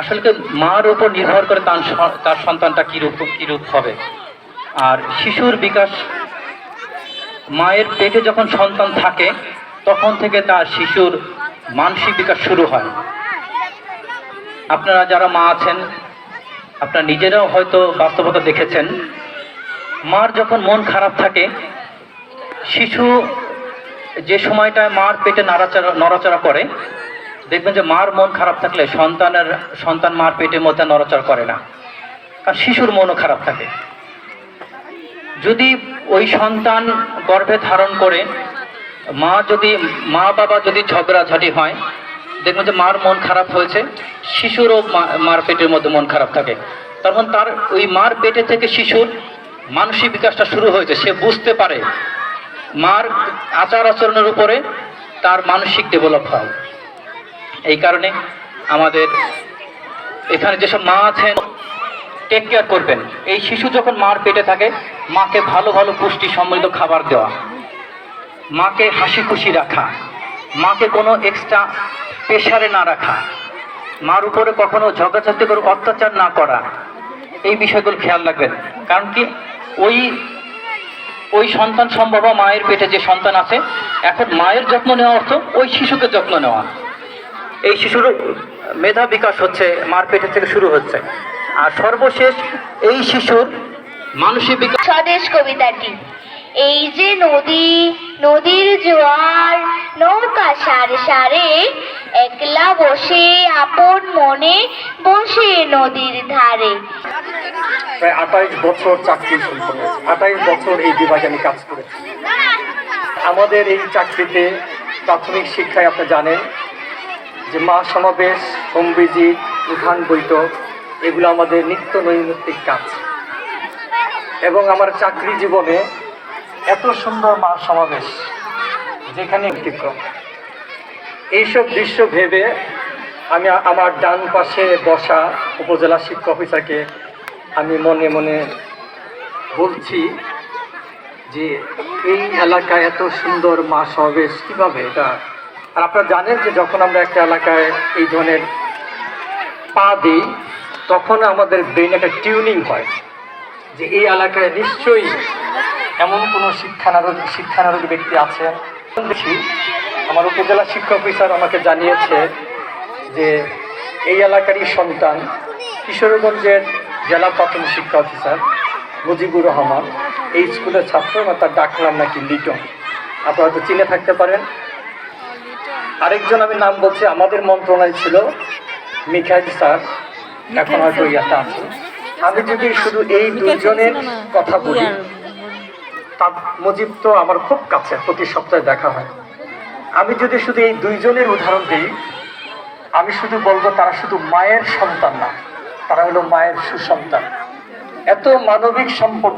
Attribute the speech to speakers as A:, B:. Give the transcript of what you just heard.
A: আসলে মার উপর নির্ভর করে তার তার সন্তানটা কীরূপ কীরূপ হবে। আর শিশুর বিকাশ, মায়ের পেটে যখন সন্তান থাকে, তখন থেকে তার শিশুর মানসিক বিকাশ শুরু হয়। আপনারা যারা মা আছেন, আপনারা নিজেরাও হয়তো বাস্তবতা দেখেছেন, মার যখন মন খারাপ থাকে, শিশু যে সময়টায় মার পেটে নাড়াচাড়া, নড়াচড়া করে দেখবেন যে মার মন খারাপ থাকলে সন্তানের, সন্তান মার পেটের মধ্যে নড়াচড়া করে না। কারণ শিশুর মনও খারাপ থাকে। যদি ওই সন্তান গর্ভে ধারণ করে, মা যদি, মা বাবা যদি ঝগড়াঝাটি হয়, দেখবেন যে মার মন খারাপ হয়েছে, শিশুরও মার পেটের মধ্যে মন খারাপ থাকে। তখন তার ওই মার পেটে থেকে শিশুর মানসিক বিকাশটা শুরু হয়েছে। সে বুঝতে পারে মার আচার আচরণের উপরে তার মানসিক ডেভেলপ হয়। এই কারণে আমাদের এখানে যেসব মা আছেন টেক কেয়ার করবেন। এই শিশু যখন মার পেটে থাকে, মাকে ভালো ভালো পুষ্টি সমৃদ্ধ খাবার দেওয়া, মাকে হাসি খুশি রাখা, মাকে কোনো এক্সট্রা প্রেশারে না রাখা, মার উপরে কখনো ঝগড়াঝাটি করে অত্যাচার না করা, এই বিষয়গুলো খেয়াল রাখবেন। কারণ কি, ওই ওই সন্তান সম্ভব মায়ের পেটে যে সন্তান আছে, এখন মায়ের যত্ন নেওয়া অর্থ ওই শিশুকে যত্ন নেওয়া। এই শিশুর মেধা বিকাশ হচ্ছে মার পেটে থেকে শুরু হচ্ছে। আর সর্বশেষ এই শিশুর মানসিক বিকাশ
B: স্বদেশ কবিতাটি। এই যে নদী নদীর জোয়ার নৌকা সারে সারে একলা বসে আপন মনে বসে নদীর ধারে।
C: প্রায় আঠাইশ বছর চাকরি শুরু করেছি আঠাইশ বছর এই বিভাগে আমি কাজ করেছি। আমাদের এই চাকরিতে প্রাথমিক শিক্ষায় আপনি জানেন যে মা সমাবেশ হোমবিজিট উঠান বৈঠক এগুলো আমাদের নিত্য নৈমিত্তিক কাজ। এবং আমার চাকরি জীবনে এত সুন্দর মা সমাবেশ, যেখানে ব্যতিক্রম। এইসব দৃশ্য ভেবে আমি আমার ডান পাশে বসা উপজেলা শিক্ষা অফিসারকে আমি মনে মনে বলছি যে এই এলাকায় এত সুন্দর মা সমাবেশ কীভাবে? এটা আর আপনারা জানেন যে যখন আমরা একটা এলাকায় এই ধরনের পা দিই, তখন আমাদের ব্রেন একটা টিউনিং হয় যে এই এলাকায় নিশ্চয়ই এমন কোনো শিক্ষানারোগী শিক্ষানারোগী ব্যক্তি আছেন দেখি, আমার উপজেলা শিক্ষা অফিসার আমাকে জানিয়েছে যে এই এলাকারই সন্তান কিশোরগঞ্জের জেলা প্রাথমিক শিক্ষা অফিসার মুজিবুর রহমান। এই স্কুলের ছাত্র এবং তার ডাক নাম নাকি লিটন। আপনারা হয়তো চিনে থাকতে পারেন। আরেকজন আমি নাম বলছি আমাদের মন্ত্রণালয় ছিল মিখাইল স্যার। এখন হয়তো ইয়াতে আছে। আমি যদি শুধু এই দুজনের কথা বলি তা মুজিব তো আমার খুব কাছে প্রতি সপ্তাহে দেখা হয়। আমি যদি শুধু এই দুইজনের উদাহরণ দিই আমি শুধু বলব তারা শুধু মায়ের সন্তান না তারা হলো মায়ের সুসন্তান। এত মানবিক সম্পন্ন